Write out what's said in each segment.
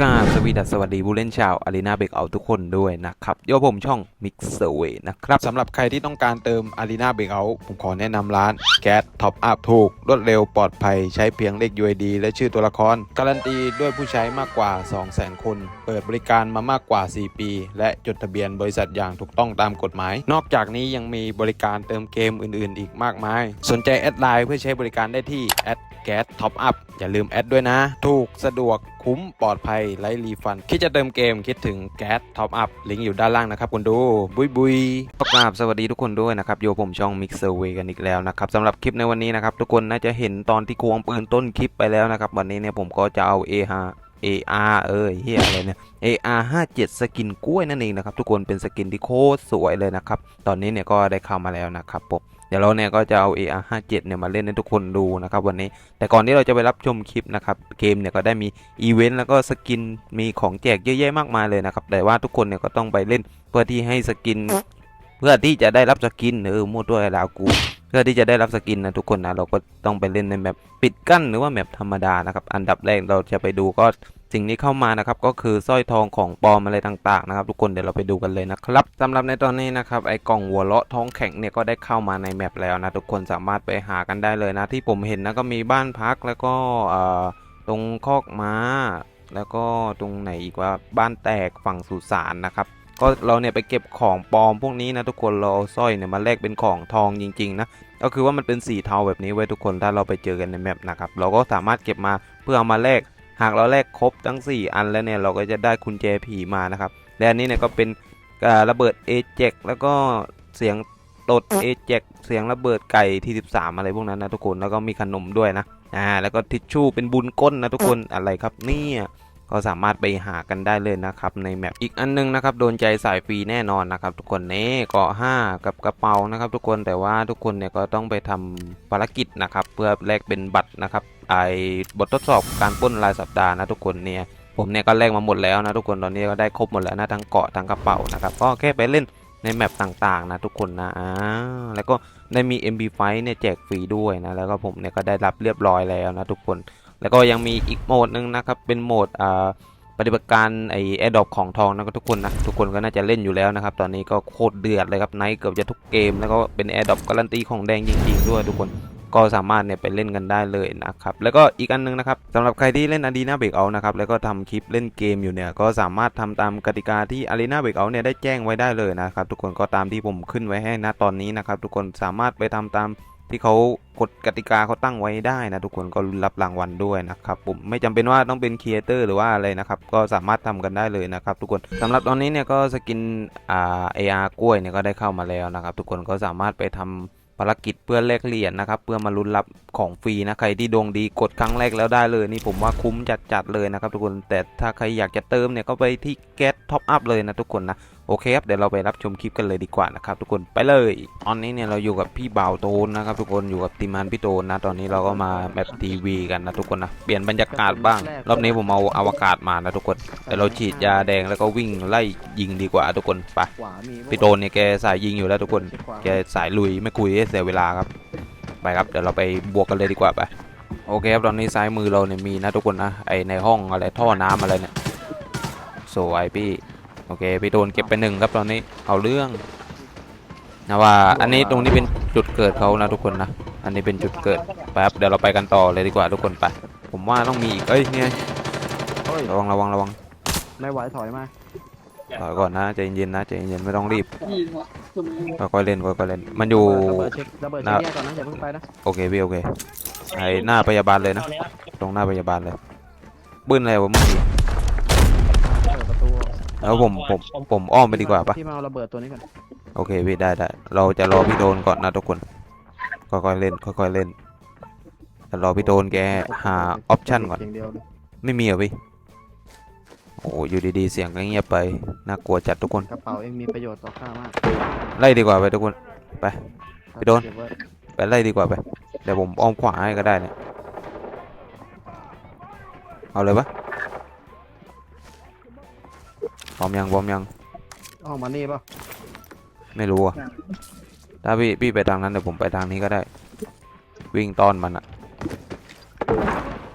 กราบสวีดัสสวัสดีผู้เล่นชาวอารีนาเบรกเอาทุกคนด้วยนะครับโยผมช่อง Mix s w a y นะครับสำหรับใครที่ต้องการเติมอารีนาเบรกเอาผมขอแนะนำร้านแก๊สท็อปอัพถูก รวดเร็วปลอดภัยใช้เพียงเลข UID และชื่อตัวละคร การันตีด้วยผู้ใช้มากกว่า 200,000 คน เปิดบริการมามากกว่า 4 ปี และจดทะเบียนบริษัทอย่างถูกต้องตามกฎหมาย นอกจากนี้ยังมีบริการเติมเกมอื่น ๆ อีกมากมาย สนใจแอดไลน์เพื่อใช้บริการได้ที่แอดแก๊สท็อปอัพอย่าลืมแอดด้วยนะ ถูกสะดวกคุ้มปลอดภัยไร้รีฟัน คิดจะเติมเกมคิดถึงแก๊สท็อปอัพลิงก์อยู่ด้านล่างนะครับคุณดู บุยบุยประกราบสวัสดีทุกคนด้วยนะครับโยผมช่อง Mix s u r v e y กันอีกแล้วนะครับสำหรับคลิปในวันนี้นะครับ ทุกคนน่าจะเห็นตอนที่ควงปืนต้นคลิปไปแล้วนะครับ วันนี้เนี่ยผมก็จะเอา A5 AR เอ้ยเฮียอะไรเนี่ย AR 57 สกินกล้วยนั่นเองนะครับ ทุกคนเป็นสกินที่โคตรสวยเลยนะครับ ตอนนี้เนี่ยก็ได้เข้ามาแล้วนะครับผม เดี๋ยวเราเนี่ยก็จะเอา AR 57เนี่ยมาเล่นให้ทุกคนดูนะครับวันนี้ แต่ก่อนที่เราจะไปรับชมคลิปนะครับเกมเนี่ยก็ได้มีอีเวนต์แล้วก็สกินมีของแจกเยอะแยะมากมายเลยนะครับแต่ว่าทุกคนเนี่ยก็ต้องไปเล่นเพื่อที่ให้สกิน เพื่อที่จะได้รับสกินเออมั่วตัวลาวกูเพื่อที่จะได้รับสกินนะทุกคนนะเราก็ต้องไปเล่นในแบบปิดกั้นหรือว่าแบบธรรมดานะครับอันดับแรกเราจะไปดูก็ สิ่งนี้เข้ามานะครับก็คือสร้อยทองของปลอมอะไรต่างๆนะครับ ทุกคนเดี๋ยวเราไปดูกันเลยนะครับสำหรับในตอนนี้นะครับไอ้กล่องหัวเลาะทองแข็งเนี่ยก็ได้เข้ามาในแมปแล้วนะทุกคนสามารถไปหากันได้เลยนะ ที่ผมเห็นนะก็มีบ้านพักแล้วก็ตรงคอกม้า แล้วก็ตรงไหนอีกว่าบ้านแตกฝั่งสุสานนะครับก็เราเนี่ยไปเก็บของปลอมพวกนี้นะทุกคนเราเอาสร้อยเนี่ยมาแลกเป็นของทองจริงๆนะก็คือว่ามันเป็นสีเทาแบบนี้ไว้ทุกคนถ้าเราไปเจอกันในแมปนะครับเราก็สามารถเก็บมาเพื่อเอามาแลก หากเราแลกครบทั้ง 4 อันแล้วเนี่ยเราก็จะได้กุญแจผีมานะครับและอันนี้เนี่ยก็เป็นอ่าระเบิดเอเจกแล้วก็เสียงตดเอเจกเสียงระเบิดไก่ที่ 13 อะไรพวกนั้นนะทุกคนแล้วก็มีขนมด้วยนะอ่าแล้วก็ทิชชู่เป็นบุญก้นนะทุกคนอะไรครับเนี่ย ก็สามารถไปหากันได้เลยนะครับในแมปอีกอันนึงนะครับโดนใจสายฟรีแน่นอนนะครับ ทุกคนนี่เกาะ5กับกระเป๋านะครับ ทุกคนแต่ว่าทุกคนเนี่ยก็ต้องไปทำภารกิจนะครับ เพื่อแลกเป็นบัตรนะครับไอบททดสอบการป้นรายสัปดาห์นะทุกคนเนี่ยผมเนี่ยก็แลกมาหมดแล้วนะทุกคนตอนนี้ก็ได้ครบหมดแล้วนะทั้งเกาะทั้งกระเป๋านะครับก็แค่ไปเล่นในแมปต่างๆนะทุกคนนะอ่าแล้วก็ได้มี MB5 เนี่ยแจกฟรีด้วยนะแล้วก็ผมเนี่ยก็ได้รับเรียบร้อยแล้วนะทุกคน แล้วก็ยังมีอีกโหมดหนึ่งนะครับเป็นโหมดอ่าปฏิบัติการไอแอดดอปของทองนะก็ทุกคนนะทุกคนก็น่าจะเล่นอยู่แล้วนะครับ ตอนนี้ก็โคตรเดือดเลยครับไนท์เกือบจะทุกเกม แล้วก็เป็นแอดดอปการันตีของแดงจริงๆด้วยทุกคนก็สามารถเนี่ยไปเล่นกันได้เลยนะครับ แล้วก็อีกอันนึงนะครับสำหรับใครที่เล่นอารีนาเบรกเอานะครับแล้วก็ทำคลิปเล่นเกมอยู่เนี่ยก็สามารถทำตามกติกาที่อารีนาเบรกเอาเนี่ยได้แจ้งไว้ได้เลยนะครับทุกคนก็ตามที่ผมขึ้นไว้ให้นะตอนนี้นะครับทุกคนสามารถไปทำตาม ที่เขากฎกติกาเขาตั้งไว้ได้นะทุกคนก็รับรางวัลด้วยนะครับผมไม่จำเป็นว่าต้องเป็นครีเอเตอร์หรือว่าอะไรนะครับก็สามารถทำกันได้เลยนะครับทุกคนสำหรับตอนนี้เนี่ยก็สกินอ่า AR กล้วยเนี่ยก็ได้เข้ามาแล้วนะครับทุกคนก็สามารถไปทำภารกิจเพื่อแลกเหรียญนะครับเพื่อมาลุ้นรับของฟรีนะใครที่ดวงดีกดครั้งแรกแล้วได้เลยนี่ผมว่าคุ้มจัดๆเลยนะครับทุกคนแต่ถ้าใครอยากจะเติมเนี่ยก็ไปที่แก๊สท็อปอัพเลยนะทุกคนนะ โอเคครับเดี๋ยวเราไปรับชมคลิปกันเลยดีกว่านะครับทุกคนไปเลยตอนนี้เนี่ยเราอยู่กับพี่บ่าวโตนนะครับทุกคนอยู่กับทีมงานพี่โตนนะตอนนี้เราก็มาแบบทีวีกันนะทุกคนนะเปลี่ยนบรรยากาศบ้าง รอบนี้ผมเอาอวกาศมานะทุกคนแต่เราฉีดยาแดงแล้วก็วิ่งไล่ยิงดีกว่าทุกคนไปพี่โตนเนี่ยแกสายยิงอยู่แล้วทุกคน แกสายลุยไม่คุยให้เสียเวลาครับไปครับเดี๋ยวเราไปบวกกันเลยดีกว่าไปโอเคครับตอนนี้ซ้ายมือเราเนี่ยมีนะทุกคนนะไอในห้องอะไรท่อน้ำอะไรเนี่ยสวยพี่ โอเคพี่โดนเก็บไปหนึ่งครับตอนนี้เอาเรื่องนะว่าอันนี้ตรงนี้เป็นจุดเกิดเขานะทุกคนนะอันนี้เป็นจุดเกิดไปครับเดี๋ยวเราไปกันต่อเลยดีกว่าทุกคนไปผมว่าต้องมีอีกเอ้ยเนี่ยเฮ้ยระวังระวังระวังไม่ไหวถอยมาถอยก่อนนะใจเย็นๆนะใจเย็นๆไม่ต้องรีบค่อยๆเล่นค่อยๆเล่นมันอยู่ระเบิดเช็คระเบิดเช็คแยกก่อนนะอย่าเพิ่งไปนะโอเคพี่โอเคไอหน้าพยาบาลเลยนะ ตรงหน้าพยาบาลเลยปืนอะไรวะเมื่อกี้เปิดประตู แล้วผมผมผมอ้อมไปดีกว่าปะพี่มาเอาระเบิดตัวนี้ก่อนโอเคพี่ได้ได้เราจะรอพี่โดนก่อนนะทุกคนค่อยๆเล่นค่อยๆเล่นแต่รอพี่โดนแกหาออปชั่นก่อนเพียงเดียวเลยไม่มีเหรอพี่โอ้อยู่ดีๆเสียงก็เงียบไปน่ากลัวจัดทุกคนกระเป๋าเองมีประโยชน์ต่อข้ามากไล่ดีกว่าไปทุกคนไปโดนเก็บไว้ไปไล่ดีกว่าไปเดี๋ยวผมอ้อมขวาให้ก็ได้เนี่ยเอาเลยปะ พร้อมยังพร้อมยังอ้อมมานี่ป่ะไม่รู้อะถ้าพี่พี่ไปทางนั้นเดี๋ยวผมไปทางนี้ก็ได้ วิ่งต้อนมันอะ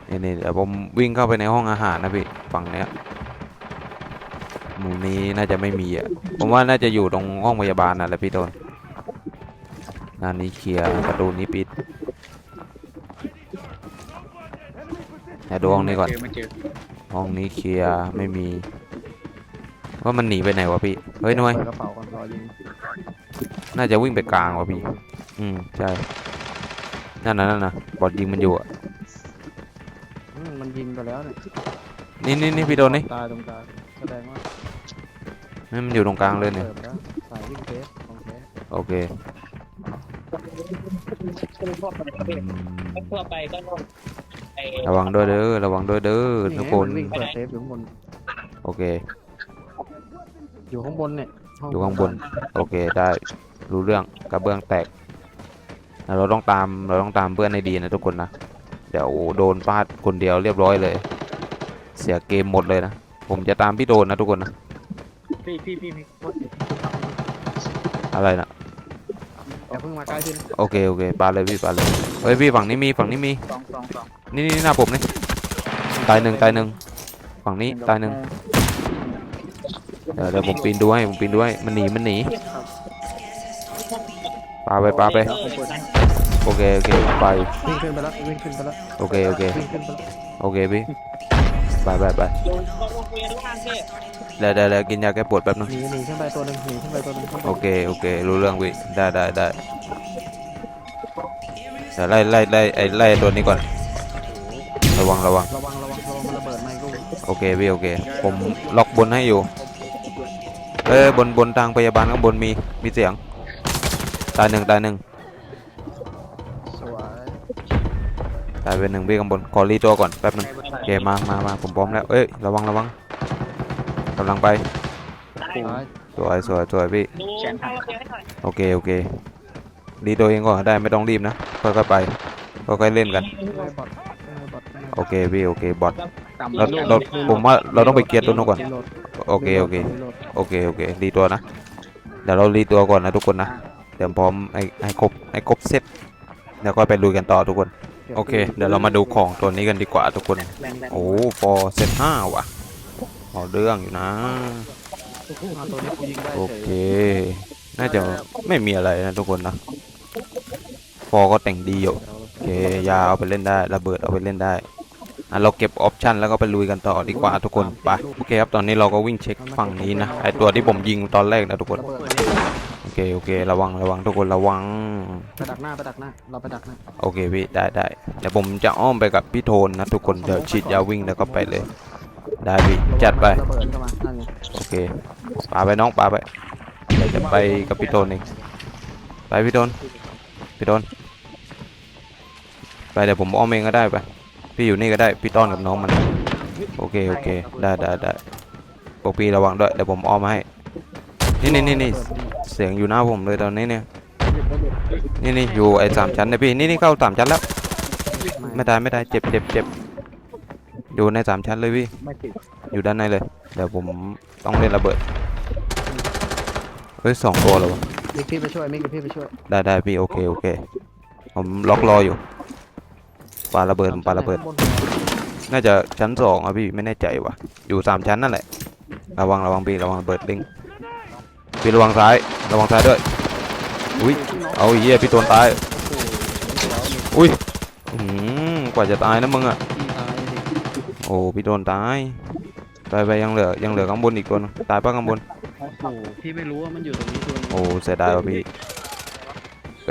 นี่นี่เดี๋ยวผมวิ่งเข้าไปในห้องอาหารนะพี่ฝั่งเนี้ยมุมนี้น่าจะไม่มีอะผมว่าน่าจะอยู่ตรงห้องพยาบาลน่ะแหละพี่โดนงานนี้เคลียร์ประตูนี้ปิดแต่ดูห้องนี้ก่อนเจอมาเจอห้องนี้เคลียร์ไม่มี ว่ามันหนีไปไหนวะพี่ เฮ้ยหน่วยเปิดกระเป๋าก่อนรอยิงน่าจะวิ่งไปกลางวะพี่ อืมใช่ นั่นนะนั่นนะบอดยิงมันอยู่อะอืมมันยิงไปแล้วเนี่ยนี่นี่นี่พี่โดนนี่ตายตรงกลางแสดงว่านี่มันอยู่ตรงกลางเลยเนี่ยเปิดไปแล้วสายวิ่งเทสของเทสโอเคอืมทั่วไปก็ไอ้ ระวังด้วยเด้อระวังด้วยเด้อทุกคนวิ่งเปิดเทสอยู่ข้างบน โอเค อยู่ข้างบนเนี่ยห้อยู่ข้างบน โอเคได้รู้เรื่องกระเบื้องแตกแต่เราต้องตามเราต้องตามเพื่อนให้ดีนะทุกคนนะ เดี๋ยวโดนฟาดคนเดียวเรียบร้อยเลย เสียเกมหมดเลยนะ ผมจะตามพี่โดนนะทุกคนนะ พี่พี่พี่พี่อะไรนะอย่าเพิ่งมาใกล้พี่นะโอเคโอเคปาเลยพี่ปาเลยเฮ้ยพี่ฝั่งนี้มีฝั่งนี้มี สองสองสองนี่นี่หน้าผมนี่ตายหนึ่งตายหนึ่งฝั่งนี้ตายหนึ่ง เดี๋ยวเดี๋ยวผมปีนดูให้ผมปีนดูให้มันหนีมันหนีปาไปปาไปแล้วผมเปิดให้โอเคโอเคไปวิ่งขึ้นไปแล้ววิ่งขึ้นไปแล้วโอเคโอเควิ่งขึ้นไปแล้วโอเคพี่ไปไปไปโดนโดนโรงเรียนล่างพี่เดี๋ยวเดี๋ยวเดี๋ยวกินยาแก้ปวดแป๊บนึงหนีหนีขึ้นไปตัวหนึ่งหนีขึ้นไปตัวหนึ่งข้างบนโอเคโอเครู้เรื่องพี่ได้ได้ได้เดี๋ยวไล่ไล่ไล่ไอ้ไล่ตัวนี้ก่อนระวังระวังระวังระวังระวังมันระเบิดไหมลูกโอเคพี่โอเค ผมล็อกบนให้อยู่ เอ้ยบนบนทางพยาบาลข้างบนมีมีเสียง ตายหนึ่งตายหนึ่งสวยตายไปหนึ่งพี่ข้างบนขอรีตัวก่อนแป๊บหนึงโอเคมามามาผมพร้อมแล้วเอ้ยระวังระวังกำลังไปสวยสวยสวยสวยพี่ดูเข้าโรงเรียนให้หน่อยโอเคโอเครีตัวเองก่อนก็ได้ไม่ต้องรีบนะค่อยๆไปค่อยๆเล่นกันไม่บอดไม่บอดไม่บอดโอเคพี่โอเคบอท ต่ำเราเราผมว่าเราต้องไปเกียร์ตัวนู้นก่อนรีโหลดโอเคโอเค รีโหลด โอเคโอเครีตัวนะ เดี๋ยวเรารีตัวก่อนนะทุกคนนะ เดี๋ยวพร้อมให้ให้ครบให้ครบเซตแล้วก็ไปลุยกันต่อทุกคน โอเค เดี๋ยวเรามาดูของตัวนี้กันดีกว่าทุกคน โอ้ฟอเซตห้าว่ะเอาเรื่องอยู่นะ โอเค น่าจะไม่มีอะไรนะทุกคนนะ ฟอก็แต่งดีอยู่ โอเค ยาเอาไปเล่นได้ ระเบิดเอาไปเล่นได้ อะเราเก็บออปชันแล้วก็ไปลุยกันต่อดีกว่าทุกคนไปโอเคครับตอนนี้เราก็วิ่งเช็คฝั่งนี้นะไอตัวที่ผมยิงตอนแรกนะทุกคนระเบิดโอเคโอเคระวังระวังทุกคนระวังไปดักหน้าไปดักหน้าเราไปดักหน้าโอเคพี่ได้ได้เดี๋ยวผมจะอ้อมไปกับพี่โทนนะทุกคนเดี๋ยวฉีดยาวิ่งแล้วก็ไปเลย ได้พี่จัดไประเบิดเข้ามานั่นไงโอเคปาไปน้องปาไปเดี๋ยวจะไปกับพี่โทนเองไปพี่โทนพี่โทนไปเดี๋ยวผมอ้อมเองก็ได้ไป พี่อยู่นี่ก็ได้ พี่ต้อนกับน้องมัน โอเค โอเค ได้ได้ได้ปกปีระวังด้วย เดี๋ยวผมอ้อมให้ นี่นี่นี่นี่เสียงอยู่หน้าผมเลยตอนนี้เนี่ย นี่นี่อยู่ไอ้สามชั้นนะพี่ นี่นี่เข้าสามชั้นแล้ว ไม่ตายไม่ตายเจ็บเจ็บเจ็บอยู่ในสามชั้นเลยพี่ไม่ติดอยู่ด้านในเลย เดี๋ยวผมต้องเล่นระเบิด เฮ้ยสองตัวเลยวะมิกพี่ไปช่วยมิกพี่ไปช่วย ได้ได้พี่โอเคโอเค ผมล็อกรออยู่ ปาระเบิดผมปาระเบิดข้างบนน่าจะชั้นสองอะพี่ไม่แน่ใจว่ะ อยู่สามชั้นนั่นแหละ ระวังระวังพี่ระวังระเบิดลิงพี่ระวังซ้าย ระวังซ้ายด้วย อุ้ย เอาไอ้เหี้ยพี่ตัวตาย อุ้ยอื้อหือกว่าจะตายนะมึงอะพี่ตายดิโอ้พี่โดนตายไปไปยังเหลือยังเหลือข้างบนอีกตัวนึงตายปะข้างบน โอ้โหพี่ไม่รู้ว่ามันอยู่ตรงนี้ตัวนึงโอ้เสียดายว่ะพี่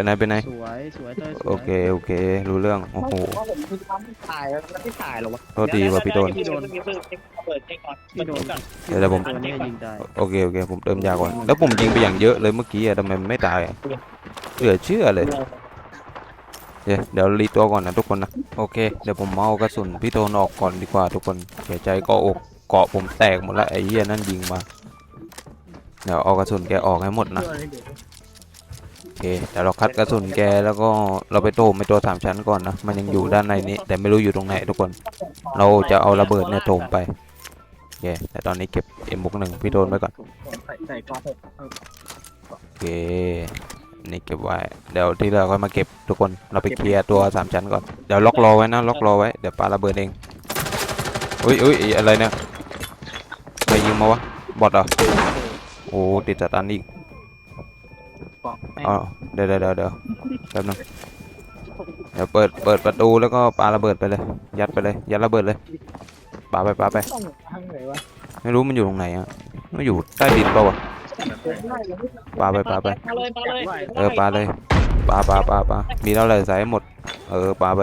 เป็นไงเป็นไงสวยสวยเต้ยสวยโอเคโอเค รู้เรื่องโอ้โหเพราะผมคือทำถ่ายแล้วไม่ถ่ายหรอวะโทษทีว่ะพี่โดนพี่โดนพี่โดนเปิดเช็คก่อนพี่โดนก่อนเดี๋ยวเดี๋ยวผมตัวนี้ยิงได้โอเคโอเคผมเติมยาก่อนแล้วผมยิงไปอย่างเยอะเลยเมื่อกี้อะทำไมมันไม่ตายอะเหลือเชื่อเลยเดี๋ยวเดี๋ยวรีตัวก่อนนะทุกคนนะโอเคเดี๋ยวผมเอากระสุนพี่โทนออกก่อนดีกว่าทุกคนเสียใจเกาะอกเกาะผมแตกหมดแล้วไอ้เหี้ยนั่นยิงมาเดี๋ยวเอากระสุนแกออกให้หมดนะ โอเคเดี๋ยวเราคัดกระสุนแกแล้วก็เราไปโถมไปตัวสามชั้นก่อนนะ มันยังอยู่ด้านในนี้ แต่ไม่รู้อยู่ตรงไหนทุกคน เราจะเอาระเบิดเนี่ยโถมไปโอเคแต่ตอนนี้เก็บเอ็มบุกหนึ่งพี่โดนไว้ก่อนใส่ใส่กองโอเคนี่เก็บไว้ เดี๋ยวที่เราค่อยมาเก็บทุกคน เราไปเคลียร์ตัวสามชั้นก่อน เดี๋ยวล็อกรอไว้นะล็อกรอไว้ เดี๋ยวปาระเบิดเองอุ้ยอุ้ยอะไรเนี่ยใครยิงมาวะ บอทเหรอโอ้ติดจัดอันอีก อ๋อเดี๋ยวเดี๋ยวเดี๋ยวเดี๋ยวแป๊บนึงเดี๋ยวเปิดเปิดประตูแล้วก็ปาระเบิดไปเลย ยัดไปเลยยัดระเบิดเลยปาไปปาไปต้องทางไหนวะไม่รู้มันอยู่ตรงไหนอะมันอยู่ใต้ดินเปล่าวะปาไปปาไปปาเลยปาเลยเออปาเลยปาปาปาปามีเท่าไหร่ใส่ให้หมด เออปาไป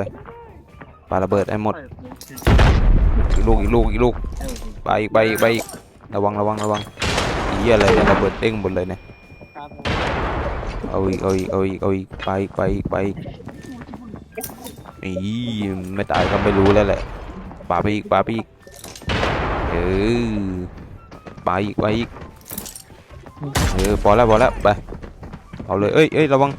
ปาระเบิดให้หมดอีกลูกอีกลูกอีกลูกไปอีกไปอีกไปอีกระวังระวังระวังอีเหี้ยอะไรเนี่ยระเบิดเด้งหมดเลยเนี่ยครับ เอาอีกเอาอีกเอาอีกเอาอีกไปอีกไปอีกไปอีกอีไม่ตายก็ไม่รู้แล้วแหละปาไปอีกปาไปอีกเออไปอีกไปอีกเออพอแล้วพอแล้วไปเอาเลยเอ้ยเอ้ยระวัง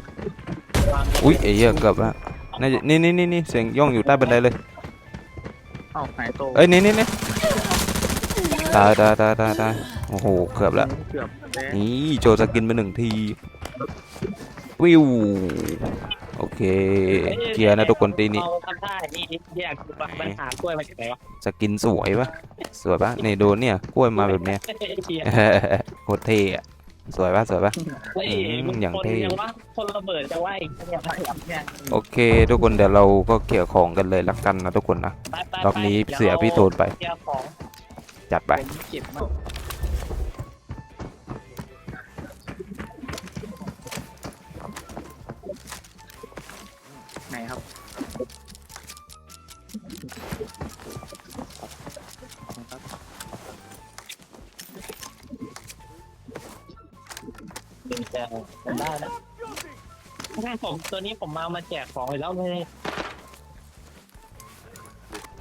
อุ้ยไอ้เหี้ยเกือบแล้วน่าจะนี่นี่นี่นี่เสียงย่องอยู่ใต้บันไดเลยเอ้าหายโตเอ้ยนี่นี่นี่ตายตายตายตายตาย โอ้โห เกือบแล้ว เกือบแล้วนี่โจสกินไปหนึ่งที วิว โอเคเคลียร์นะทุกคนตีนี้ เอาทำได้นี่แยกคือปัญหากล้วยมาจากไหนวะสกินสวยปะสวยปะนี่โดนเนี่ย กล้วยมาแบบเนี้ยเฮียโคตรเท่อะสวยปะสวยปะ เฮ้ยอืมอย่างเท่คนยังวะคนระเบิดจะไหวเนี่ยไปเนี่ยโอเค ทุกคนเดี๋ยวเราก็เกี่ยวของกันเลยละกันนะทุกคนนะ ไปไปรอบนี้เสียพี่โทนไป เสียของจัดไป ผมเจ็บมา ผมตัวนี้ผมมามาแจกของไปแล้วเลย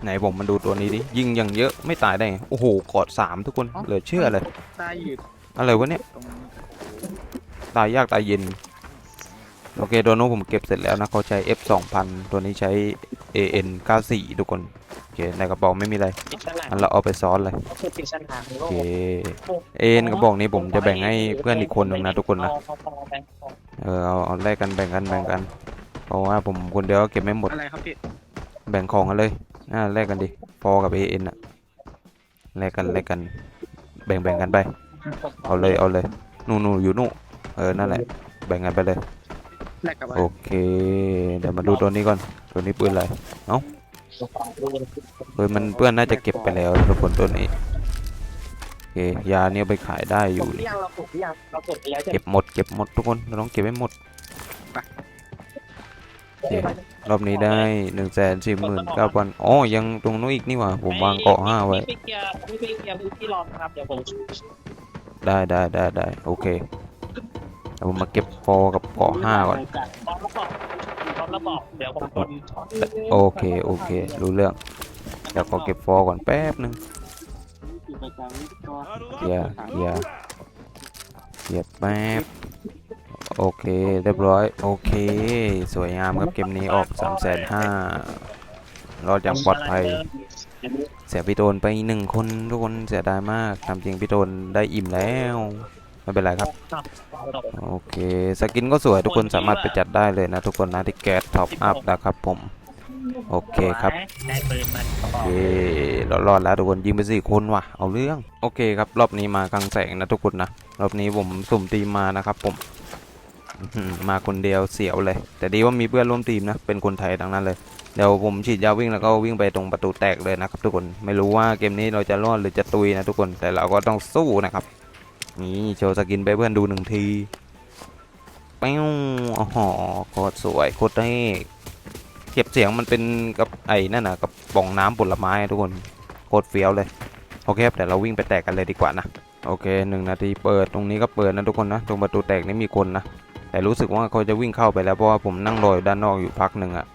ไหนผมมาดูตัวนี้ดิยิงอย่างเยอะไม่ตายได้ไงโอ้โหกอดสามทุกคนเหลือเชื่อเลยตายอยู่อะไรวะเนี่ยตรงตายยากตายเย็นโอเคโดนโนผมเก็บเสร็จแล้วนะเขาใช้ F 2000 ตัวนี้ใช้ AN 94ทุกคนโอเคในกระเป๋าไม่มีอะไรปิดสนามอันเราเอาไปซ้อนเลยคือปิดสนามโอเค AN กระบอกนี้ผมจะแบ่งให้เพื่อนอีกคนหนึ่งนะทุกคนนะเออเอาเอาแลกกันแบ่งกันแบ่งกันเพราะว่าผมคนเดียวก็เก็บไม่หมดอะไรครับพี่แบ่งของกันเลยอ่าแลกกันดิพอกับ AN อะแลกกันแลกกัน แบ่งแบ่งกันไป เอาเลยเอาเลยนู่นนู่นอยู่นู่นเออนั่นแหละแบ่งกันไปเลย แลกกับอะไรโอเค เดี๋ยวมาดูตัวนี้ก่อน ตัวนี้ปืนอะไรปืนมันเพื่อนน่าจะเก็บไปแล้วทุกคนตัวนี้ โอเค ยาเนี่ยเอาไปขายได้อยู่นี่ยังเรากดยังเรากดไปแล้วใช่ไหมเก็บหมด เก็บหมดทุกคน เราต้องเก็บให้หมดโอเครอบนี้ได้หนึ่งแสนสี่หมื่นเก้าพันอ๋อ ยังตรงนู้นอีกนี่หว่า ผมวางเกาะห้าไว้พี่เกียร์พี่เกียร์พี่พี่รอครับเดี๋ยวผมได้ได้ได้ได้โอเค เดี๋ยวผมมาเก็บฟอกับเกาะห้าก่อน พร้อมแล้วบอกพร้อมแล้วบอกเดี๋ยวผมกดโอเค โอเค รู้เรื่อง เดี๋ยวขอเก็บฟอก่อนแป๊บนึงเคลียร์เคลียร์เคลียร์แป๊บ โอเค เรียบร้อย โอเค สวยงามครับเกมนี้ออก3ามแสนห้ารอดอย่างปลอดภัย เสียพี่โดนไปหนึ่งคนทุกคนเสียดายมากตามจริงพี่โดนได้อิ่มแล้ว ไม่เป็นไรครับ โอเค สกินก็สวยทุกคนสามารถไปจัดได้เลยนะทุกคนนะที่แก๊สท็อปอัพนะครับผม โอเคครับโอเคเรารอดแล้วทุกคนยิงไปสี่คนว่ะ เอาเรื่อง โอเคครับรอบนี้มากลางแสงนะทุกคนนะ รอบนี้ผมสุ่มทีมมานะครับผมมาคนเดียวเสียวเลย แต่ดีว่ามีเพื่อนร่วมทีมนะ เป็นคนไทยทั้งนั้นเลย เดี๋ยวผมฉีดยาวิ่งแล้วก็วิ่งไปตรงประตูแตกเลยนะครับทุกคน ไม่รู้ว่าเกมนี้เราจะรอดหรือจะตุยนะทุกคน แต่เราก็ต้องสู้นะครับ นี่โชว์สกินไปเพื่อนดูหนึ่งทีแป้วอ๋อโคตรสวยโคตรเท่เก็บเสียงมันเป็นกับไอ้นั่นนะกับป่องน้ำผลไม้ทุกคนโคตรเฟี้ยวเลยโอเคครับเดี๋ยวเราวิ่งไปแตกกันเลยดีกว่านะโอเคหนึ่งนาทีเปิดตรงนี้ก็เปิดนะทุกคนนะตรงประตูแตกนี่มีคนนะแต่รู้สึกว่าเขาจะวิ่งเข้าไปแล้วเพราะว่าผมนั่งรออยู่ด้านนอกอยู่พักหนึ่งอะ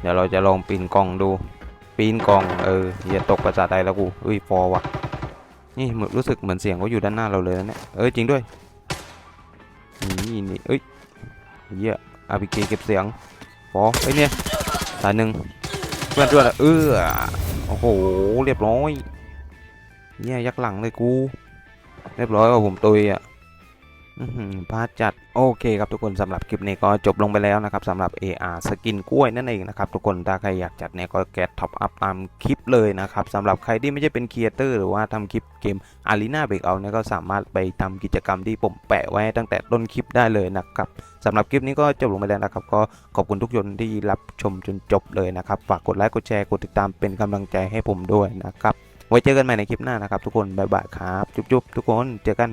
เดี๋ยวเราจะลองปีนกล่องดู ปีนกล่องเอออย่าตกภาษาไทยแล้วกูเอ้ยฟอว่ะ นี่เหมือนรู้สึกเหมือนเสียงเขาอยู่ด้านหน้าเราเลยนะเนี่ยเอ้ยจริงด้วยนี่นี่เอ้ยเยอะอาพีเก็บเสียงฟอไอ้เนี่ยสายหนึ่งเพื่อนด้วยเออโอ้โหเรียบร้อยเนี่ยยักหลังเลยกู เรียบร้อยว่าผมตุยอะ พลาดจัดโอเคครับทุกคนสำหรับคลิปนี้ก็จบลงไปแล้วนะครับสำหรับ AR สกินกล้วยนั่นเองนะครับทุกคนถ้าใครอยากจัดเนี่ยก็แกะท็อปอัพตามคลิปเลยนะครับสำหรับใครที่ไม่ใช่เป็นครีเอเตอร์หรือว่าทำคลิปเกม Arena Breakout เนี่ยก็สามารถไปทำกิจกรรมที่ผมแปะไว้ตั้งแต่ต้นคลิปได้เลยนะครับสำหรับคลิปนี้ก็จบลงไปแล้วนะครับก็ขอบคุณทุกคนที่รับชมจนจบเลยนะครับฝากกดไลค์กดแชร์กดติดตามเป็นกำลังใจให้ผมด้วยนะครับไว้เจอกันใหม่ในคลิปหน้านะครับทุกคนบ๊ายบายครับจุ๊บๆทุกคนเจอกัน